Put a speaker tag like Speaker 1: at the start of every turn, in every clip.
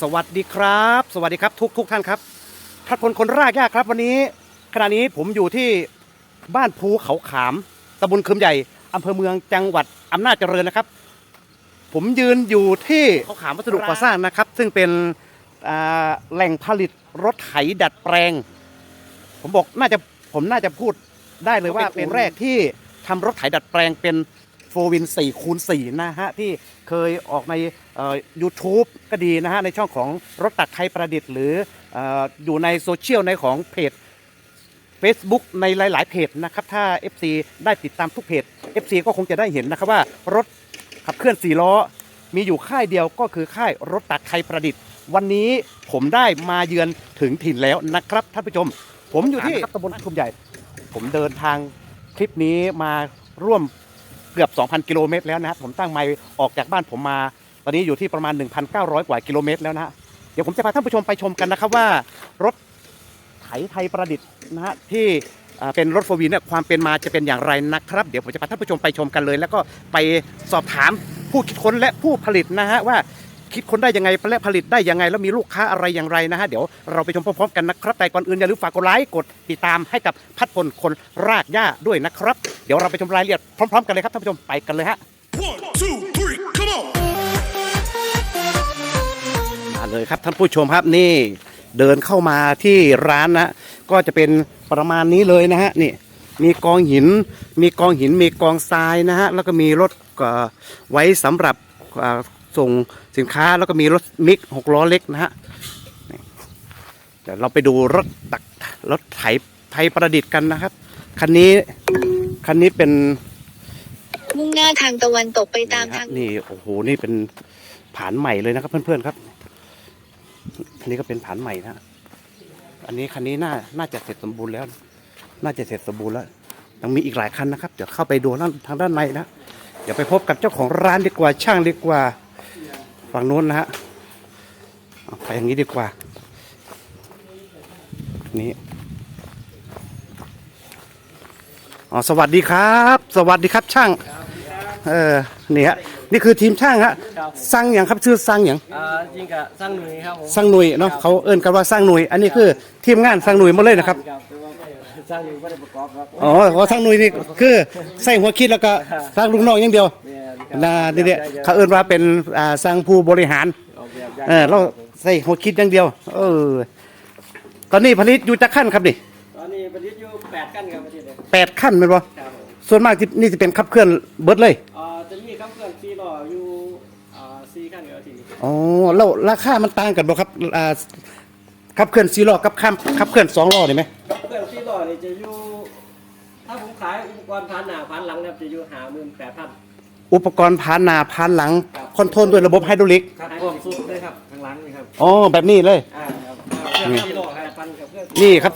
Speaker 1: สวัสดีครับ สวัสดีครับทุกทุกท่านครับทัดพลคนรากยากครับ วันนี้ขณะนี้ผมอยู่ที่บ้านภูเขาขามตำบลคืมใหญ่อำเภอเมืองจังหวัดอำนาจเจริญนะครับ ผมยืนอยู่ที่เขาขามวัสดุก่อสร้างนะครับ ซึ่งเป็นแหล่งผลิตรถไถดัดแปลง ผมบอกน่าจะผมน่าจะพูดได้เลยว่าเป็นแรกที่ทำรถไถดัดแปลงเป็น โฟวิน4คูณ4นะฮะ ที่เคยออกในยูทูบก็ดีนะฮะ ในช่องของรถตัดไทยประดิษฐ์ หรือเอออยู่ในโซเชียลในของเพจ Facebook ในหลาย ๆ เพจนะครับ ถ้า FC ได้ติดตามทุกเพจ FC ก็คงจะได้เห็นนะครับว่ารถขับเคลื่อน4ล้อ มีอยู่ค่ายเดียวก็คือค่ายรถตัดไทยประดิษฐ์ วันนี้ผมได้มาเยือนถึงถิ่นแล้วนะครับท่านผู้ชม ผมอยู่ที่ตำบลคุมใหญ่ ผมเดินทางคลิปนี้มาร่วม เกือบ 2,000 กิโลเมตรแล้วนะครับผมตั้งไมล์ออกจากบ้านผมมา ตอนนี้อยู่ที่ประมาณ 1,900 กว่ากิโลเมตรแล้วนะเดี๋ยวผมจะพาท่านผู้ชมไปชมกันนะครับว่ารถไถไทยประดิษฐ์นะฮะที่เป็นรถโฟวีเนี่ยความเป็นมาจะเป็นอย่างไรนะครับ เดี๋ยวผมจะพาท่านผู้ชมไปชมกันเลย แล้วก็ไปสอบถามผู้คิดค้นและผู้ผลิตนะฮะว่า คิดค้นได้ยังไงและผลิตได้ยังไง แล้วมีลูกค้าอะไรอย่างไรนะฮะ เดี๋ยวเราไปชมพร้อมๆกันนะครับ แต่ก่อนอื่นอย่าลืมฝากกดไลค์กดติดตามให้กับพัดพลคนรากหญ้าด้วยนะครับ เดี๋ยวเราไปชมรายละเอียดพร้อมๆกันเลยครับท่านผู้ชมไปกันเลยฮะ
Speaker 2: One, two, three, come on!
Speaker 1: มาเลยครับท่านผู้ชมครับนี่ เดินเข้ามาที่ร้านนะก็จะเป็นประมาณนี้เลยนะฮะนี่มีกองหิน มีกองหินมีกองทรายนะฮะแล้วก็มีรถเอ่อไว้สำหรับเอ่อ ส่งสินค้าแล้วก็มีรถมิกหกล้อเล็กนะฮะนี่เดี๋ยวเราไปดูรถตักรถไถไทยประดิษฐ์กันนะครับ คันนี้คันนี้เป็น
Speaker 3: มุ่งหน้าทางตะวันตกไปตามทาง
Speaker 1: นี่โอ้โหนี่เป็นผานใหม่เลยนะครับ เพื่อนๆครับอันนี้ก็เป็นผานใหม่นะอันนี้คันนี้น่าน่าจะเสร็จสมบูรณ์แล้ว น่าจะเสร็จสมบูรณ์แล้วยังมีอีกหลายคันนะครับ เดี๋ยวเข้าไปดูด้านทางด้านในนะเดี๋ยวไปพบกับเจ้าของร้านดีกว่าช่างดีกว่า ฝั่งนู้นนะฮะเอาไปอย่างนี้ดีกว่า นี่อ๋อสวัสดีครับ สวัสดีครับช่าง เออนี่ฮะนี่คือทีมช่างฮะ
Speaker 4: ครับ
Speaker 1: สร้างอย่างครับชื่อสร้างอย่าง
Speaker 4: อ่าจริงกะสร้างหน่วยครับผม
Speaker 1: สร้างหน่วยเนาะเขาเอิ้นกันว่าสร้างหน่วย อันนี้คือทีมงานสร้างหน่วยหมดเลยนะครับ
Speaker 4: ครับแต่ว่าไม่สร้างหน่วยไม่ได้ประกอบครับ
Speaker 1: อ๋อขอสร้างหน่วยนี่คือใส่หัวคิดแล้วก็สร้างลูกน้องอย่างเดียว
Speaker 4: แม่ นครับ
Speaker 1: นะนี่เนี่ยเขาเอิ้นว่าเป็นอ่าสร้างผู้บริหาร
Speaker 4: ออกแบบ
Speaker 1: เออเราใส่หัวคิดอย่างเดียว เออ ตอนนี้ผลิตอยู่จักขั้นครับนี่
Speaker 4: ตอนนี้ประดิษฐ์อยู่แปดขั้นครับประเทศเลย
Speaker 1: แปดขั้นเป็นบ่
Speaker 4: ครับผม
Speaker 1: ส่วนมากที่นี่จะเป็นขับเคลื่อนเบิดเลย
Speaker 4: อ่าจะมีครับเครื่องซีล้ออยู่อ่าสี่ขั้นครับทีนี้
Speaker 1: อ๋อแล้วราคามันต่างกันบ่ครับอ่าขับเคลื่อนสี่ล้อกับขับขับเคลื่อนสองล้อได้ไหม
Speaker 4: เครื่องซีล้อนี่จะอยู่ถ้าผมขายอุปกรณ์พันหน้าพันหลังเนี่ยจะอยู่หาหมื่นแปดพัน
Speaker 1: อุปกรณ์พานหน้าพานหลัง
Speaker 4: ครับ
Speaker 1: คอนโทรลด้วยระบบไฮดรอลิก
Speaker 4: ครับพร้อมสุดเลยครับข้างหลังนี่ครับ
Speaker 1: อ๋อแบบนี้เลย
Speaker 4: อ่าครับเครื่องซีล้อแปดพันกับเครื่อง
Speaker 1: นี่ครับ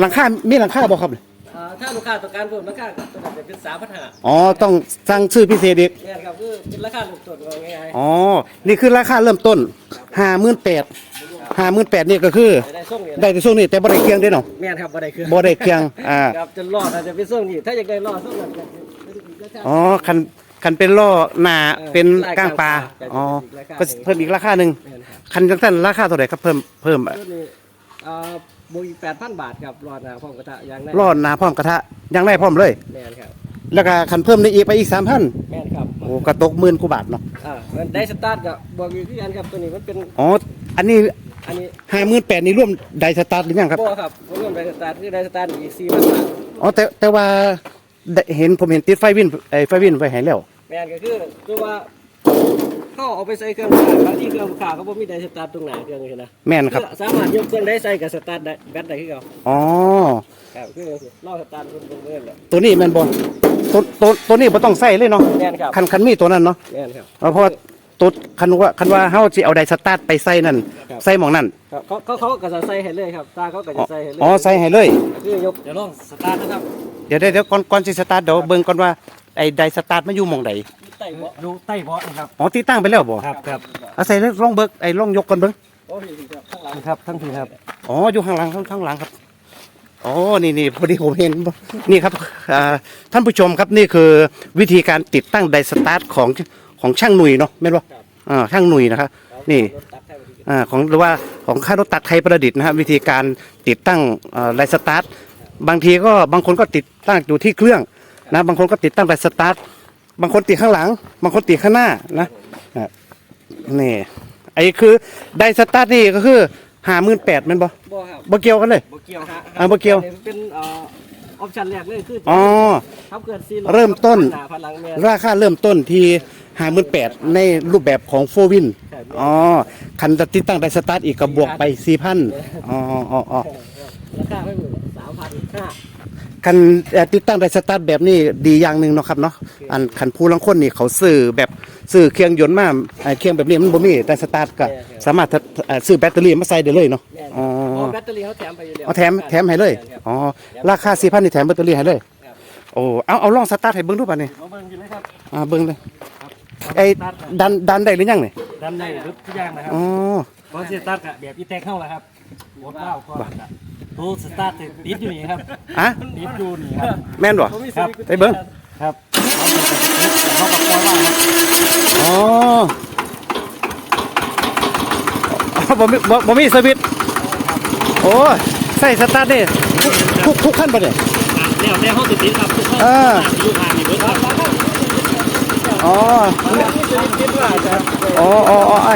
Speaker 1: หลังคามีหลังคาบ่ครับ
Speaker 4: อ่าถ้าลูกค้าต้องการเพิ่มราคาก็ตัวนั้นจะเป็นสามพันห้า
Speaker 1: อ๋อต้องสั่งซื้อพิเศษอีก
Speaker 4: เนี่ยครับคือเป็นราคาลูกตรวจว่าง่าย
Speaker 1: อ๋อนี่คือราคาเริ่มต้นห้าหมื่นแปดห้าหมื่นแปดนี่ก็คือ
Speaker 4: ๆจะได้ส่งเนี่ย
Speaker 1: ได้แต่ช่วงนี้แต่บ่ได้เครื่องเด้เนาะ
Speaker 4: แม่นครับบ่ได้เครื่อง
Speaker 1: บ่ได้เครื่องอ่า
Speaker 4: ครับจะรอดอาจจะเป็นส่งนี่ถ้าอยากได้รอดส่งนั้นก็จะ
Speaker 1: อ๋อคัน คันเป็นล้อหน้า
Speaker 4: เออ
Speaker 1: เป็น
Speaker 4: ลาย
Speaker 1: ก้างปลา
Speaker 4: ก้างปลา
Speaker 1: อ๋อ
Speaker 4: ก็
Speaker 1: ก็
Speaker 4: จะอีกราคาหนึ่ง
Speaker 1: เพิ่มอีกราคาหนึ่ง
Speaker 4: แม่นครับ
Speaker 1: คันจังสั้นราคาเท่าไหร่ครับเพิ่มเพิ่ม
Speaker 4: ตัวนี้อ่าบวกอีก8,000บาทครับรอดนะพร้อมกระทะอย่างนั้น
Speaker 1: รอดหน้าพร้อมกระทะยังได้พร้อมเลย
Speaker 4: แม่นครับ
Speaker 1: แล้วก็คันเพิ่มได้อีกไปอีกสามพัน
Speaker 4: แม่นครับ
Speaker 1: โอ้ก็ตกหมื่นกว่าบาทเนาะ
Speaker 4: อ่ามันได้สตาร์ทกับบวกอีกที่อันครับตัวนี้มันเป็น
Speaker 1: อ๋ออันนี้
Speaker 4: อันนี้
Speaker 1: ห้าหมื่นแปดนี่ร่วมไดสตาร์ทหรือยังครับ
Speaker 4: บ่ครับผมรวมได้สตาร์ทคือได้สตาร์ทอีก4,000บาท
Speaker 1: อ๋อแต่แต่ว่าได้เห็นผมเห็นติดไฟวินไอไฟวินไว้ให้แล้ว
Speaker 4: แม่นก็คือคือว่าเขาเอาไปใส่เครื่องลูกค้าบางที่เครื่องลูกค้าเขาบ่มีได้สตาร์ทตรงหน้าเครื่องนี่นะ
Speaker 1: แม่นครับ
Speaker 4: อสามารถยกเครื่องได้ใส่กับสตาร์ทได้แบตได้คือเก่า
Speaker 1: อ๋อ
Speaker 4: ครับคือลอกสตาร์ทคุณเบิ่งเลยแหละ
Speaker 1: ตัวนี้แม่นบ่ตัวตัวตัวนี้บ่ต้องใส่เลยเนาะ
Speaker 4: แม่นครับ
Speaker 1: คันคันมีตัวนั้นเนาะ
Speaker 4: แม่นครับ
Speaker 1: เอาเพราะว่าตัวคันว่าคันว่าเฮาสิเอาไดสตาร์ทไปใส่นั่น
Speaker 4: ครับ
Speaker 1: ใส่หม่องนั่น
Speaker 4: ครับเขาเขาเขาก็จะใส่ให้เลยครับตาเขาก็
Speaker 1: อ๋
Speaker 4: จะ
Speaker 1: อ
Speaker 4: ใส่ให้เลย
Speaker 1: อ๋อใส่ให้เลย
Speaker 4: คือยกเดี๋ยวลองสตาร์ทนะครับ
Speaker 1: เดี๋ยวเดี๋ยวเดี๋ยวก่อนก่อนสิสตาร์ทเดี๋ยวเบิ่งก่อนว่า ไอ้ไดสตาร์ทมันอยู่หม่องใด
Speaker 4: ใต้เบาะ
Speaker 5: ดูใต้เบาะนะครับ
Speaker 1: อ๋อติดตั้งไปแล้วบ่
Speaker 5: ครับครับ
Speaker 1: เอาใส่เลยลองเบิ่งไอ้ลองยกก่อนเบิ่ง
Speaker 4: โอ้พี่ครับข้างหลัง
Speaker 5: ครับทั้งทีครับ
Speaker 1: อ๋ออยู่ข้างหลังข้างข้างหลังครับอ๋อนี่นี่พอดีผมเห็นนี่ครับอ่าท่านผู้ชมครับนี่คือวิธีการติดตั้งไดสตาร์ทของของช่างหนุ่ยเนาะแม่นบ่อ่าช่างหนุ่ยนะครับนี่
Speaker 4: รถตัดให้พอดี
Speaker 1: อ่าของหรือว่าของค่ายรถตัดไทยประดิษฐ์นะฮะวิธีการติดตั้งไดสตาร์ทบางทีก็บางคนก็ติดตั้งอยู่ที่เครื่อง นะบางคนก็ติดตั้งไดสตาร์ทบางคนติดข้างหลัง บางคนติดข้างหน้านะนะนี่ไอ้คือไดสตาร์ทนี่ก็คือหาหมื่นแปดมันบ่
Speaker 4: บ่ครับ
Speaker 1: บ่เกี่ยวกันเลย
Speaker 4: บ่เกี่ยวฮะ
Speaker 1: อ่าบ่เกี่ยว
Speaker 4: อันนี้เป็นเอ่อออปชั่นแรกเลยคือ
Speaker 1: อ๋อ
Speaker 4: ทับเกินซี
Speaker 1: เริ่มต้น
Speaker 4: หน้าพลังแม่น
Speaker 1: ราคาเริ่มต้นที่หาหมื่นแปดในรูปแบบของโฟวิน
Speaker 4: ใช่
Speaker 1: อ๋อคันจะติดตั้งไดสตาร์ทอีกก็บวกไปสี่พันอ๋ออ๋ออ๋อ
Speaker 4: ราคาไม่หมื่นสามพันห้า
Speaker 1: คันเอ่อติดตั้งไดสตาร์ทแบบนี้ดีอย่างหนึ่งเนาะครับเนาะอันคันผู้ลังคนนี่เขาซื้อแบบซื้อเครื่องยนต์มาไอ้เครื่องแบบนี้มันบ่มีไดสตาร์ทก็สามารถจะเอ่อซื้อแบตเตอรี่มาใส่ได้เลยเนาะ
Speaker 4: แม่น
Speaker 1: อ๋อ
Speaker 4: เพราะแบตเตอรี่เขาแถมไปอยู่แล้ว
Speaker 1: เอาแถมแถมให้เลย
Speaker 4: ครับ
Speaker 1: อ๋อราคา4,000นี่แถมแบตเตอรี่ให้เลย
Speaker 4: ครับ
Speaker 1: โอ้เอาเอาลองสตาร์ทให้เบิ่งดูป่ะนี่
Speaker 4: มาเบิ่งกินเลยครับ
Speaker 1: อ่าเบิ่งเลยไอ้ดันดันได้หรือยังนี่
Speaker 5: ด้านในรถทุกอย่างนะครับ
Speaker 1: อ๋อ
Speaker 5: ก่อนสตาร์ทอะแบบอีแท็กเข้าแล้วครับรถเล่าก่ อนอะโทรสตาร์ทติดติดอยู่นี่ครับ
Speaker 1: อะ
Speaker 5: ติดอยู่นี่ครับ
Speaker 1: แม่นบ่
Speaker 4: ผมมี
Speaker 5: ครับ
Speaker 1: ไปเบิ่ง
Speaker 5: ครับเขากับคอยว่าครับ
Speaker 1: อ๋ออ๋อบ่มีบ่บ่มีสวิตช์โอ้ยใส่สตาร์ทได้ทุกทุกขั้นบ่เนี่ย
Speaker 5: เดี๋ยวเดี๋ยวเขาติดติดครับทุกคน
Speaker 1: เออ
Speaker 5: อยู่ทางนี้เบิดครับ
Speaker 1: อ๋อ
Speaker 4: คิดว่าจะ
Speaker 1: อ๋อ อ๋ออ๋อไอ้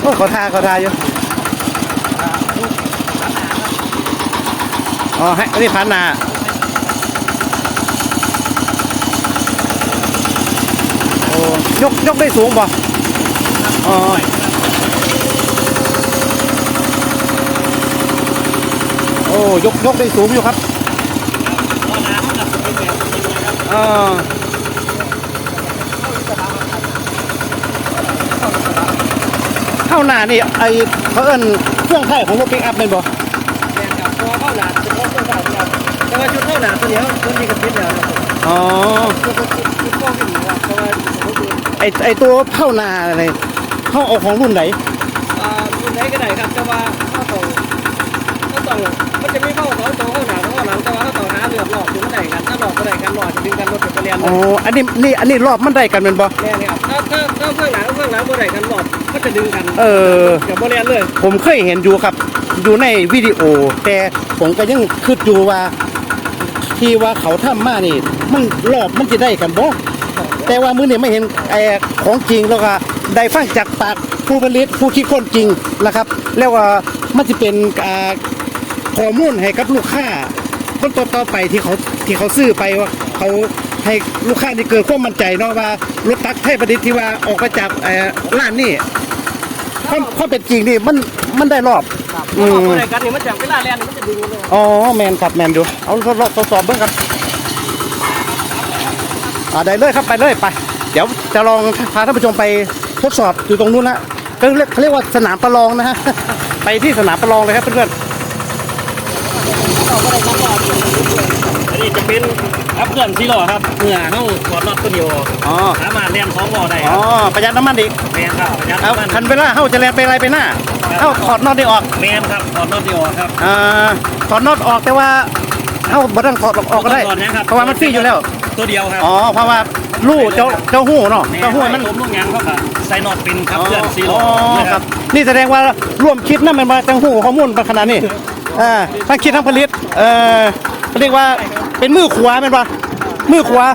Speaker 1: โอ้เขาทาเขาทาอยู่ อ๋อให้อันนี้พันนาโอ้ยกยกได้สูงบ่อ๋อโอ้ยกยกได้สูงอยู่ครับอ่าเข้าหน้านี่ไอเขาเอิ้นเครื่องไถ่ของรถปิกอัพเป็นบ่
Speaker 4: หนาตัวเนี้ยตัวนี้ก็ติดแล้วนะครับ
Speaker 1: อ๋อ
Speaker 4: ชุดชุดชุดก็ขึ้นครับเพราะว่าผมดู
Speaker 1: ไอไอตัวเข้าหน้าอะไรเข้าเอาของรุ่นไหน
Speaker 4: อ่ารุ่นไหนก็ได้ครับแต่ว่าเข้าต้องเข้าต้องมันจะมีเข้าสองตัวเข้าหนาเข้าหลังแต่ว่าเข้าต้องหาเลือกหลอกถึงได้กันถ้าหลอกก็ได้กันหลอกจะดึงกันรถจะเรียนเล
Speaker 1: อ๋อยอันนี้นี่อันนี้รอบมันได้กันเป็นบ่
Speaker 4: แม่นครับถ้าถ้าถ้าเพื่อนหลังเพื่อนหลังบ่ได้กันหลอกก็จะดึงกัน
Speaker 1: เออ
Speaker 4: เดี๋ยวบ่เรียนเลย
Speaker 1: ผมเคยเห็นอยู่ครับอยู่ในวิดีโอแต่ผมก็ยังคิดอยู่ว่า ที่ว่าเขาทำมานี่ มันรอบมันจะได้กันบ่แต่ว่ามื้อนี้ไม่เห็นไอ้ของจริงแล้วก็ได้ฟังจากปากผู้ผลิตผู้คิดคนจริงนะครับ แล้วว่ามันจะเป็นอ่าข้อมูลให้กับลูกค้าคนต่อๆไปที่เขาที่เขาซื้อไปว่าเขาให้ลูกค้านี่เกิดความมั่นใจเนาะว่ารถตักไทยประดิษฐ์ที่ว่าออกมาจากเอ่อร้านนี่ความความเป็นจริงนี่มัน มันได้รอบ
Speaker 4: ถ้าหลอกบ่ได้กันนี่มันจะเวลาเรียนมันจะดึงกันเลย
Speaker 1: อ๋อแมนครับแมนดูเอาทดลองทดสอบเบื้องครับอ่าได้เลยครับไปเลยไป เดี๋ยวจะลองพาท่านผู้ชมไปทดสอบอยู่ตรงนู้นนะก็เรียกเขาเรียกว่าสนามประลองนะฮะ ไปที่สนามประลองเลยครับเพื่อน
Speaker 5: อันนี้จะเป็นอัพเพื่อนที่รอครับเมื่อเขาถอดน็อตตัวเดียว
Speaker 1: ๆอ๋อ
Speaker 5: สามารถเล่นสองล้อได้ค
Speaker 1: อ๋
Speaker 5: รั
Speaker 1: อบประหยัดน้ำมันอีก
Speaker 5: แมนครับประหยัด
Speaker 1: เอา
Speaker 5: น้ำมัน
Speaker 1: คันเวลาเข้าจะแลนไปอะไรไปหน้า เข้าถอดน็อตได้ออก
Speaker 5: แมนครับถอดน็อตเดียวครับ
Speaker 1: อ่าถอดน็อตออกแต่ว่าเข้าบ่ต้องถอดออกก็ได้
Speaker 5: ถอนะครับ
Speaker 1: เพราะว่ามันฟรีอยู่แล้ว
Speaker 5: ตัวเดียวครับ
Speaker 1: อ๋อเพราะว่าลู่เจ้าเจ้าหู้เนาะ
Speaker 5: แม่
Speaker 1: เจ้าหู้
Speaker 5: มั
Speaker 1: มันน
Speaker 5: ล้มลงยางเขาก็ใส่น็อตเป็นครับเพื่อนซีโร่
Speaker 1: อ๋อ
Speaker 5: นะ
Speaker 1: ค
Speaker 5: ค
Speaker 1: รั
Speaker 5: รับบ
Speaker 1: นี่แสดงว่าร่วมคิดนั่นมันมาจังหูข้อมูลมาขนาดนี้อ่าทั้งคิดทั้งผลิต เอ่อเรียกว่าเป็นมือขวาเป็นปะมือขวา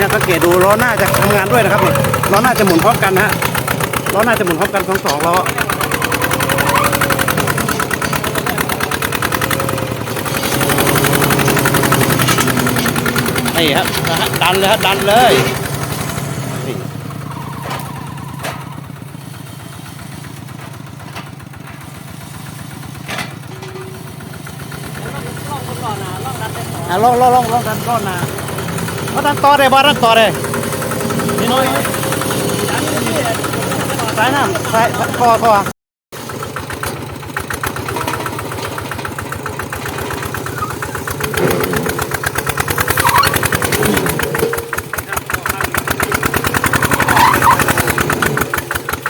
Speaker 1: ฮะสังเกตดูล้อหน้าจะทำงานด้วยนะครับนี่ล้อหน้าจะหมุนพร้อมกันนะฮะล้อหน้าจะหมุนพร้อมกันทั้งสองล้อนี่ครับดันเลยฮะดันเลยนี่อะลองลองลองลองดันก้อนนะ เอาดันต่อได้บ่ดันต่อได้นี่น้อยสายน้ำสายต่อต่อ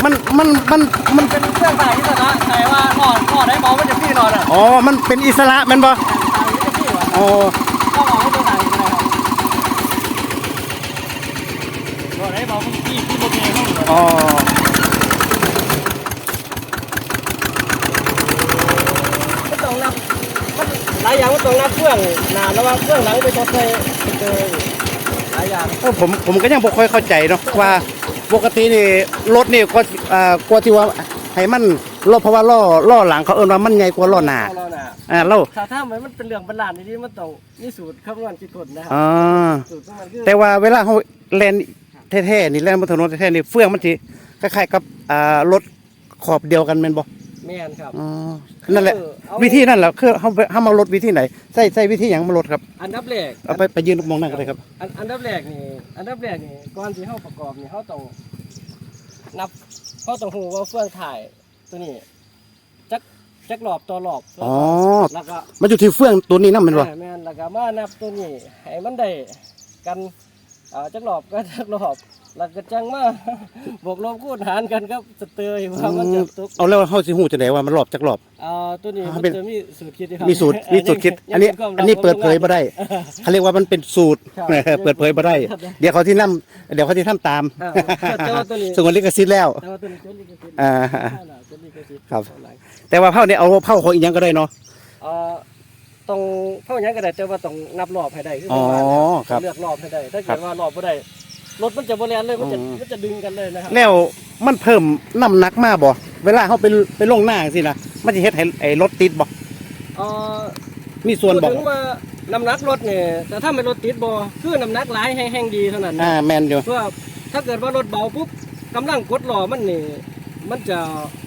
Speaker 1: มันมันมันมัน
Speaker 4: เป็นเครื่องสายที่สนะแต่ว่าหลอดหลอดได้มองมันจะพี่หลอดอะ
Speaker 1: อ๋อมันเป็นอิสระแมันบ่
Speaker 4: สายมันจะพี่วะ
Speaker 1: อ๋อ
Speaker 4: ก็มองให้ตัวสายก็ได้ครับ
Speaker 5: ก็ได้บอกพี่พี่โมเมเข้าเลย
Speaker 1: อ๋อ
Speaker 4: มันต้องนับมันหลายอย่างมันต้องนับเครื่องหนาแล้วว่าเครื่องหลังไปทดเลยเจอหลายอย่าง
Speaker 1: เออผมผมก็ยังบ่ค่อยเข้าใจเนาะว่าปกตินี่รถนี่ก็อ่ากลัวที่ว่าให้มันล้อเพราะว่าล้อล้อหลังเขาเอิ้นว่ามันใหญ่กว่าล้อหน้า
Speaker 4: เราน่ะ
Speaker 1: อ่าเรา
Speaker 4: ถ้าถ้ามันมันเป็นเรื่องบรรลานนี่มันต้องมีสูตรคำนวณคิดคนนะครั
Speaker 1: อ่า
Speaker 4: สูตรของมันคือ
Speaker 1: แต่ว่าเวลาเขาแล่น แท้ๆนี่แล่นบนถนนแท้ๆนี่เฟื่องมันสิคล้ายๆกับอ่ารถขอบเดียวกันแม่นบ่
Speaker 4: แม่นครับ
Speaker 1: อ๋อนั่นแหละ
Speaker 4: เออเอา
Speaker 1: วิธีนั่นแหละคือเฮาเฮามารถวิธีไหนใส่ใส่วิธีหยังมารถครับ
Speaker 4: อันดับแรก
Speaker 1: เอาไปไปยืนมองนั่นก็ได้ครับ
Speaker 4: อันอันดับแรกนี่อันดับแรกนี่ก่อนที่เฮาประกอบนี่เฮาต้องนับเฮาต้องฮู้ว่าเฟื่องถ่ายตัวนี้จักจักรอบต่อรอบ
Speaker 1: อ๋อ
Speaker 4: แล้วก็
Speaker 1: มันอยู่ที่เฟื่องตัวนี้นำแม่นบ่
Speaker 4: เออแม่นแล้วก็มานับตัวนี้ให้มันได้กัน เอ่อจักรอบก็จักรอบแล้วก็จังมาบวกลบคูณหารกันครับสเตอร์ว่ามันจะตก
Speaker 1: เอาแล้วเฮาสิฮู้จังได๋ว่ามันรอบจักรอบ
Speaker 4: เอ่อตัวนี้
Speaker 1: อ่า
Speaker 4: มัน
Speaker 1: เป็น
Speaker 4: จะมีสูตรคิดอยู่ครับ
Speaker 1: มีสูตรมีสูตรคิด อันนี้อันนี้เปิดเผยบ่ได้เขาเรียกว่ามันเป็นสูตร
Speaker 4: ครับ
Speaker 1: เปิดเผยบ่ได้ เดี๋ยวเขาที่นํเดี๋ยวเขาที่ทำตาม
Speaker 4: อ่าแต่ว่าตัวนี้
Speaker 1: สงวนลิขสิทธิ์แล้ว
Speaker 4: แต่ว่าตัวนี้จดลิขสิทธิ์
Speaker 1: อ่า
Speaker 4: ใช่น่ะจดลิขสิทธิ์
Speaker 1: ครับ
Speaker 4: เท่าไห
Speaker 1: แต่ว่าเผาเนี่ยเอาเผาของอีกอยังก็ได้เนาะ
Speaker 4: เอ่อ ต้องเท่านี้ก็ได้แต่ว่าต้องนับรอบให้ได้คือ
Speaker 1: อ๋อ
Speaker 4: ประมาณนั้น
Speaker 1: ครับ
Speaker 4: เลือกรอบให้ได้ถ้า
Speaker 1: ครั
Speaker 4: เกิ
Speaker 1: บ
Speaker 4: ดว่ารอบไม่ได้รถมันจะบริเวณเลยมันจะ
Speaker 1: อืม
Speaker 4: มันจะดึงกันเลยนะครับ
Speaker 1: แล้วมันเพิ่มน้ำหนักมาบ่เวลาเขาไปไปลงหน้าสินะมันจะเฮ็ดให้ไอ้รถติดบ่
Speaker 4: เอ่อ
Speaker 1: มีส่วนบ่
Speaker 4: พูดถึงว่าน้ำหนักรถเนี่ยแต่ถ้าไม่รถติดบ่คือน้ำหนักหลายให้แห้งดีเท่านั้น
Speaker 1: อ่า
Speaker 4: นะ
Speaker 1: แมนอยู่
Speaker 4: เพื่อถ้าเกิดว่ารถเบาปุ๊บกำลังกดล้อมันนี่ มันจะ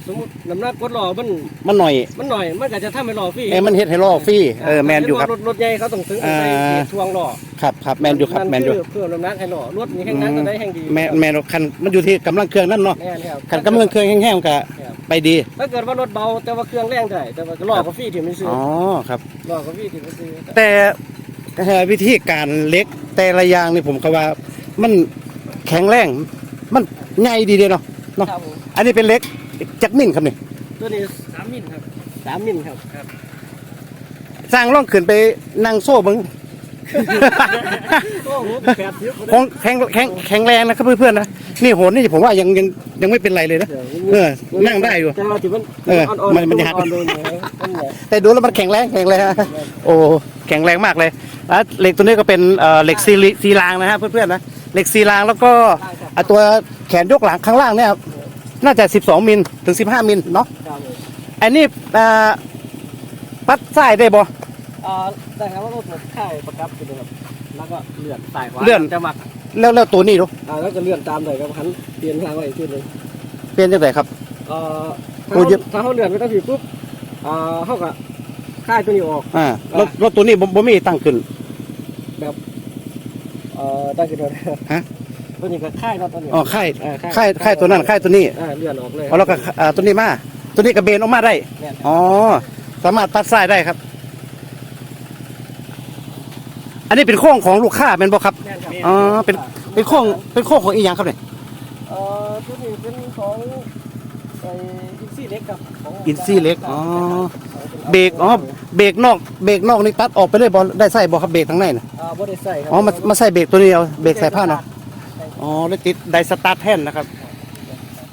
Speaker 4: สมมติน้ำหนักกดล้อมัน
Speaker 1: มันหน่อย
Speaker 4: มันหน่อย มันก็จะทำให้ล้อฟรี
Speaker 1: เอ้มันเฮ็ดให้ล้อฟรีเออแมนอยู่ครับ
Speaker 4: รถรถใหญ่เขาต้องถึง
Speaker 1: อ่า
Speaker 4: ใส่เกียร์ทวงล้อ
Speaker 1: ครับครับแมนอยู่ครับแมนอยู่
Speaker 4: คือเพื่อน้ำหนักให้ล้อรถนี่แห้งนักก็ได้แห้งดี
Speaker 1: แมนแมนคันมันอยู่ที่กำลังเครื่องนั่นเนาะ
Speaker 4: แม่นครับ
Speaker 1: คันกำลังเครื่องแห้งๆก็
Speaker 4: ครับ
Speaker 1: ไปดี
Speaker 4: ถ้าเกิดว่ารถเบาแต่ว่าเครื่องแรงได้แต่ว่าล้อก็ฟรีที่ไม่ซื้อ
Speaker 1: อ๋อครับ
Speaker 4: ล้อก็ฟรีที่ไม่ซื้อ
Speaker 1: แต่เอ่อวิธีการเล็กแต่ละอย่างนี่ผมก็ว่า มันแข็งแรงมันใหญ่ดีเด้เนาะ เนาะ
Speaker 4: ครับผม
Speaker 1: อันนี้เป็นเล็กจักมิลครับนี่
Speaker 4: ตัวนี้สามมิลครับสามมิลครับครับ
Speaker 1: สร้างร่องขึ้นไปนั่งโซ่เบิง
Speaker 4: โอ้โหแปดสิบ
Speaker 1: ของแข็งแข็งแข็งแรงนะครับเพื่อนๆนะนี่โหนนี่ผมว่ายังยังยังไม่เป็นไรเลยนะเออนั่งได้อยู่
Speaker 4: แต่ว่าที่มัน
Speaker 1: เออ
Speaker 4: อ่อนๆ
Speaker 1: มันมันจะหัก
Speaker 4: อ่อนๆโดนเนี่ยมันเนี่ย
Speaker 1: แต่ดูแล้วมันแข็งแรงแข็งแรงโอ้แข็งแรงมากเลยแล้วเหล็กตัวนี้ก็เป็นเอ่อเหล็กซีลิซีรางนะฮะเพื่อนๆนะ เหล็กซีรางแล้วก็อะตัวแขนยกหลังข้างล่างเนี่ยน่าจะ 12 มิลถึง 15 มิลเนาะ
Speaker 4: ครับผม
Speaker 1: อันนี้อ่าปัดใส่ได้บ่
Speaker 4: อ่าแต่ครับว่ารถผมค่ายประกับอยู่นะครับแล้วก็เลื่อนสายขวา
Speaker 1: เลื่อน
Speaker 4: จะหมัก
Speaker 1: แล้วแล้วตัวนี้ดู
Speaker 4: อ่าแล้วก็เลื่อนตามเลยครับหันเปลี่ยนทางไว้อีกทีหนึง
Speaker 1: เปลี่ยนจังไดครับ
Speaker 4: เอ่อ
Speaker 1: โอ้
Speaker 4: ถ้า
Speaker 1: เยอะ
Speaker 4: เขาถ้าเขาเลื่อนไปตั้งทีปุ๊บอ่าเขาก็ค่ายตัวนี้ออก
Speaker 1: อ่ารถรถตัวนี้บ่บ่มีตั้งขึ้น
Speaker 4: แบบเอ่อตั้งกี่ตัว
Speaker 1: ฮะ
Speaker 4: ตัวนี้ก็ค่ายเนาะตัวนี้
Speaker 1: อ๋อค่าย
Speaker 4: อ่
Speaker 1: ค่ายค่ายตัวนั้นค่ายตัวนี้
Speaker 4: อ่าเลื่อนออกเลย
Speaker 1: อ๋อแล้วก็อ่าตัวนี้มา ตัวนี้ก็เบนออกมาได้
Speaker 4: เนี่ย
Speaker 1: อ๋อ สามารถตัดสายได้ครับ อันนี้เป็นโค้งของลูกค้าเป็นบ่ครับ
Speaker 4: แม่นครับ
Speaker 1: อ๋อ เป็นเป็นโค้งเป็นโค้งของอีหยังครับเนี่ย
Speaker 4: เอ่อตัวนี้เป็นของไอ้อินซี่เล็กครับของ
Speaker 1: อินซี่เล็ก อ๋อ เบรกอ๋อเบรกนอกเบรกนอกนี่ตัดออกไปเลยบ่ได้ใส่บ่ครับเบรกทั้งในน่ะ
Speaker 4: อ่าบ่ได้ใส่ครั
Speaker 1: อ๋อมามาใส่เบรกตัวนี้เอาเบรกใส่ผ้าเนาะอ๋อแล้วติดไดสตาร์ทแท่นนะครับ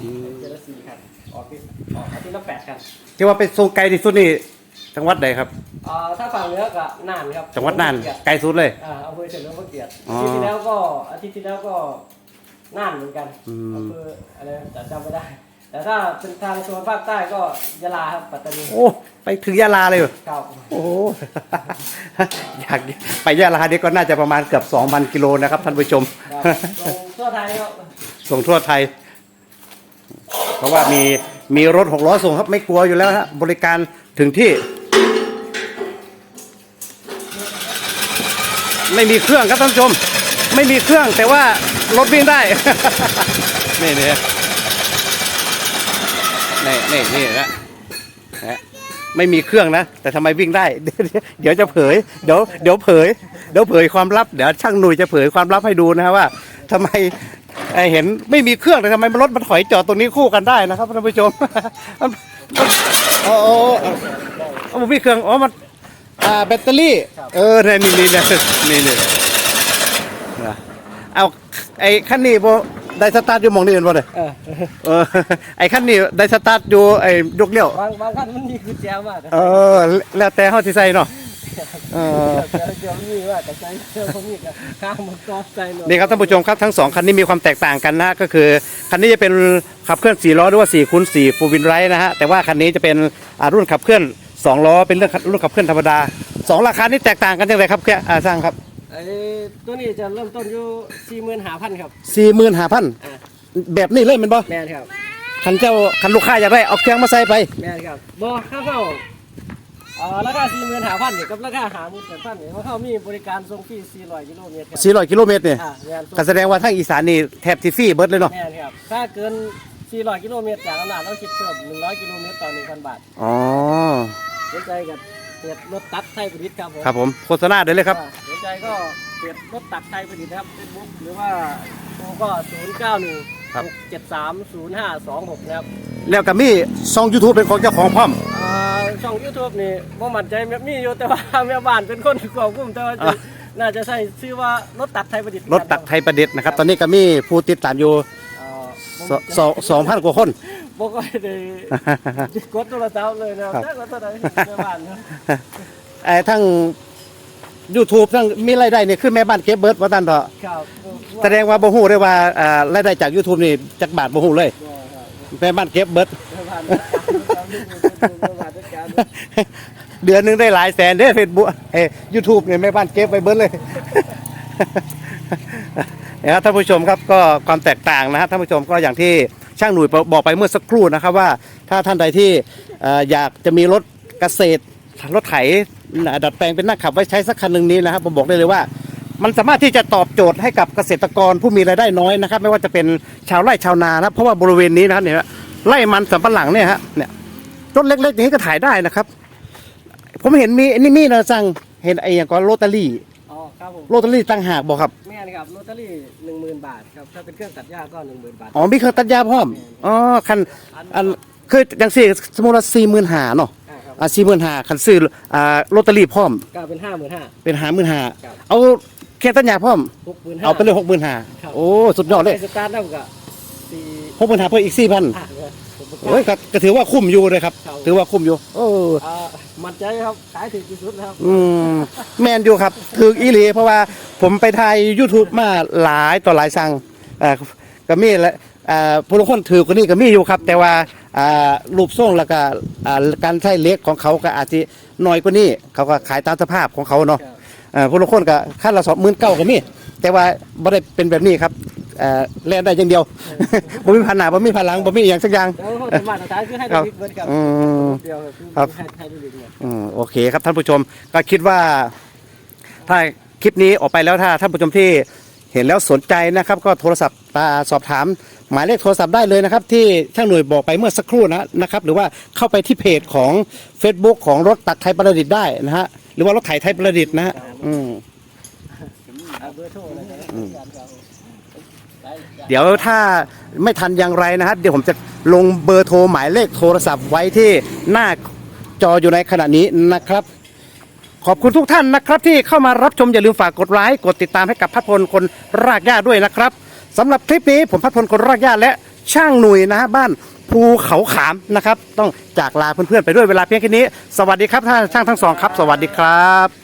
Speaker 1: อืม
Speaker 4: เจลสี่ครับออกที่ออกอาทิตย์ละแปดครับ
Speaker 1: ที่ว่าเป็นทรงไกลที่สุดนี่จังหวัดใดครับ
Speaker 4: อ่าถ้าฝั่งเหนือก็น่านครับ
Speaker 1: จังหวัดน่าน
Speaker 4: เกียรติ
Speaker 1: ไกลสุดเลย
Speaker 4: อ่าอำเภอเฉลิมพระเกียรติ
Speaker 1: อ๋อ
Speaker 4: อาทิตย์ที่แล้วก็อาทิตย์ที่แล้วก็น่านเหมือนกัน
Speaker 1: อืม
Speaker 4: อำเภออะไรแต่จำไม่ได้ แต่ถ้าเป็นทางโซนภาคใต้ก็ยะลาครับปัตตานี
Speaker 1: โอ้ ไปถึงยะลาเลยเหรอ
Speaker 4: เก่า
Speaker 1: โอ้โหอยากไปยะลาเนี่ยก็น่าจะประมาณเกือบ 2,000 กิโลนะครับท่านผู้ชม
Speaker 4: ครับลงทั่วไทยครับ
Speaker 1: ส่งทั่วไทย เพราะว่ามีมีรถหกล้อส่งครับไม่กลัวอยู่แล้วฮะบริการถึงที่ ไม่มีเครื่องครับท่านผู้ชม ไม่มีเครื่องแต่ว่ารถวิ่งได้ นี่นี่ นี่นี่นี่นะนะไม่มีเครื่องนะ แต่ทำไมวิ่งได้ เดี๋ยวจะเผย เดี๋ยวเดี๋ยวเผย เดี๋ยวเผยความลับ เดี๋ยวช่างหนุ่ยจะเผยความลับให้ดูนะฮะว่าทำไมเห็นไม่มีเครื่องแต่ทำไมรถมันถอยจอดตรงนี้คู่กันได้นะครับท่านผู้ชมโอ้โอ้โอ้มันมีเครื่องอ๋อมันอ่าแบตเตอรี่ เออนี่นี่นี่นี่นี่นี่นะเอาไอ้คันนี้โบ ได้สตาร์ทอยู่หมองนี่เห็นบ่เลย
Speaker 4: เออ
Speaker 1: เออไอ้คันนี้ได้สตาร์ทอยู่ไอ้ยกเลี้ยว
Speaker 4: บางบางคันมันมีกุญแจมาก
Speaker 1: เออ แล้วแต่เฮาสิใส่เนาะเออ
Speaker 4: เดี๋ยวเดี๋ยวมีว่าแต่ใจเดี๋ยวผมมีกับข้ามมันก็ใจหน่อย
Speaker 1: นี่ครับท่านผู้ชมครับทั้งสองคันนี้มีความแตกต่างกันนะก็คือคันนี้จะเป็นขับเคลื่อน4ล้อหรือว่า4คูณ4ฟูวินไรนะฮะแต่ว่าคันนี้จะเป็นอ่ารุ่นขับเคลื่อน2ล้อเป็นเรื่องรุ่นขับเคลื่อนธรรมดาสองราคานี้แตกต่างกันยังไงครับแค่อ่าสร้างครับ
Speaker 4: ไอ้ตัวนี้จะเริ่มต้นอยู่สี่หมื่นห้าพันครับ
Speaker 1: 45,000แบบนี้เลยแมันบ่
Speaker 4: แม่นครับ
Speaker 1: คันเจ้าคันลูกค้าอยากได้เอาเครื่องมาใส่ไป
Speaker 4: แม่นครับบ่ข้าวเข้าอ่าราคาสี่หมื่นห้าพันเนี่ยกับราคาหาหมื่นแปดพันเนี่ยเพราะเขามีบริการส่งฟรีสี่ร้อยกิโลเมตรครับ
Speaker 1: 400 กิโลเมตรเนี่ย
Speaker 4: อ่าแม่นส่ง
Speaker 1: ก็แสดงว่าทางอีสานนี่แทบที่ฟรีเบิดเลยเนาะ
Speaker 4: แม่นครับถ้าเกินสี่ร้อยกิโลเมตรจากอำนาจเราคิดเพิ่มหนึ่งร้อยกิโลเมตรต่อหนึ่งพันบาท
Speaker 1: อ๋อ
Speaker 4: สนใจกับ เปิดรถตัดไทยประดิษฐ์ครับผม
Speaker 1: ครับผมโฆษณาได้เลยครับ
Speaker 4: อ่าสนใจก็เปิดรถตัดไทยประดิษฐ์นะครับเฟซบุ๊กหรือว่าโทรก็ศูนย์เก้าหนึ่ง
Speaker 1: ครับ
Speaker 4: หกเจ็ดสามศูนย์ห้าสองหกนะครับ
Speaker 1: แล้วก็มีช่อง YouTube เป็นของเจ้าของพร้อม
Speaker 4: อ่าช่อง YouTube นี่บ่มั่นใจมีอยู่แต่ว่า แม่บ้านเป็นคนควบคุมแต่ว่าจะ
Speaker 1: อะ
Speaker 4: น่าจะใช้ชื่อว่ารถตัดไทยประดิษฐ์
Speaker 1: รถตักไทยประดิษฐ์นะครับ ตอนนี้ก็มีผู้ติดตามอยู่
Speaker 4: อ่าบ่
Speaker 1: สสองสองพันกว่าคน
Speaker 4: บ่ค่อยได้กดโทรศัพท์เลยนะครับแต่ว่าเท่าไหร่แม่บ้านเนาะ
Speaker 1: ไอ้ทั้ง YouTube ทั้งมีรายได้เนี่ยคือแม่บ้านเก็บเบิร์ดว่าตันเถอะ
Speaker 4: ครับ
Speaker 1: แสดงว่าบ่ฮู้ได้ว่าอ่ารายได้จาก YouTube นี่จักบาทบ่ฮู้เลยแม่บ้านเก็บเบิร์ด
Speaker 4: แม่บ้านจัดการแม่บ้านจัดการ
Speaker 1: เดือนหนึงได้หลายแสนเด้อ Facebook เอ้ยูทูบเนี่ยแม่บ้านเก็บไปเบิร์ดเลยนะครับท่านผู้ชมครับก็ความแตกต่างนะฮะท่านผู้ชมก็อย่างที่ ช่างหนุ่ยบอกไปเมื่อสักครู่นะครับว่าถ้าท่านใดที่อยากจะมีรถเกษตรรถไถดัดแปลงเป็นนักขับไว้ใช้สักคันหนึ่งนี้นะครับผมบอกได้เลยว่า มันสามารถที่จะตอบโจทย์ให้กับเกษตรกรผู้มีรายได้น้อยนะครับ ไม่ว่าจะเป็นชาวไร่ชาวนานะเพราะว่าบริเวณนี้นะครับเนี่ยไร่มันสำปะหลังเนี่ยฮะเนี่ยรถเล็กๆอย่างนี้ก็ถ่ายได้นะครับ ผมเห็นมีนนี้มีนะสั่งเห็นไอ้อย่างก็โรตารี่
Speaker 4: ครับผม
Speaker 1: โรตารี่ตั้งหากบอกครับ
Speaker 4: แม่นครับลอตเตอรี่หนึ่งหมื่นบาทครับถ้าเป็นเครื่องตัดหญ้าก็หนึ่งหมื่นบาท
Speaker 1: อ๋อมีเครื่องตัดหญ้าพร้อม อ๋อคันอันคือจังสี่สมมุติว่าสี่หมื่นหาเนาะ
Speaker 4: อ่าครับ
Speaker 1: อ่าสี่หมื่นหาคันซื้ออ่าโรตารี่พร้อม
Speaker 4: ก็เป็นห้าหมื่นห้า
Speaker 1: เป็นหาหมื่นหา
Speaker 4: ครับ
Speaker 1: เอาแค่ตัดหญ้าพร้อม
Speaker 4: หกหมื่นห้า
Speaker 1: เอาไปเลยหกหมื่นหา
Speaker 4: ครับ
Speaker 1: โอ้ สุดยอดเลย
Speaker 4: สตาร์ทเท่ากับสี่
Speaker 1: หกหมื่นหาเพิ่มอีกสี่พัน
Speaker 4: อ่าเนี่ยผมประกาศ
Speaker 1: โอ้ยก็ก็ถือว่าคุ้มอยู่เลยครับ
Speaker 4: ครับ
Speaker 1: ถือว่าคุ้มอยู่เออ
Speaker 4: อ่ามั่นใจครับขายถึงที่สุดแล้วครับ
Speaker 1: อืมแมนอยู่ครับถืออีหลีเพราะว่าผมไปถ่าย YouTube มาหลายต่อหลายสั่งเอ่อก็มีและอ่าผู้ลางคนถือกว่านี้ก็มีอยู่ครับ แต่ว่าอ่ารูปทรงแล้วก็อ่าการใช้เล็กของเขาก็อาจจะน้อยกว่านี้เขาก็ขายตามสภาพของเขาเนาะ
Speaker 4: ครับ
Speaker 1: เอ่อผู้ลางคนก็ค่าละสองหมื่นเก้าก็มีแต่ว่าไม่ได้เป็นแบบนี้ครับ เอ่อแล่นได้อย่างเดียว บ่มีพันหน้าบ่มีพันหลังบ่มีอหย่างสักอย่าง
Speaker 4: แล้วก็จะมาตรฐานคือให้
Speaker 1: ครั
Speaker 4: ได้
Speaker 1: บ
Speaker 4: บิ๊กเบิร์ดครับ
Speaker 1: อืม
Speaker 4: เดียวคือ
Speaker 1: ครับ
Speaker 4: ให้ให้ได้บิ๊กเนี่ย
Speaker 1: อืมโอเคครับท่านผู้ชมก็คิดว่า ถ้าคลิปนี้ออกไปแล้วถ้าท่านผู้ชมที่เห็นแล้วสนใจนะครับ ก็โทรศัพท์มาสอบถาม หมายเลขโทรศัพท์ได้เลยนะครับ ที่ช่างหน่วยบอกไปเมื่อสักครู่นะนะครับ หรือว่าเข้าไปที่เพจของ Facebook ของรถตักไทยประดิษฐ์ได้นะฮะหรือว่ารถไถไทยประดิษฐ์นะฮะอืม
Speaker 4: เอาเบอร์โทรนะครับครับได้
Speaker 1: เดี๋ยวถ้าไม่ทันอย่างไรนะครับเดี๋ยวผมจะลงเบอร์โทรหมายเลขโทรศัพท์ไว้ที่หน้าจออยู่ในขณะนี้นะครับ ขอบคุณทุกท่านนะครับ ที่เข้ามารับชมอย่าลืมฝากกดไลค์กดติดตามให้กับพัดพลคนรากหญ้าด้วยนะครับสำหรับคลิปนี้ผมพัดพลคนรากหญ้าและช่างหนุ่ยนะฮะบ้านภูเขาขามนะครับ ต้องจากลาเพื่อนๆไปด้วยเวลาเพียงแค่นี้ สวัสดีครับท่านช่างทั้งสองครับ สวัสดีครับ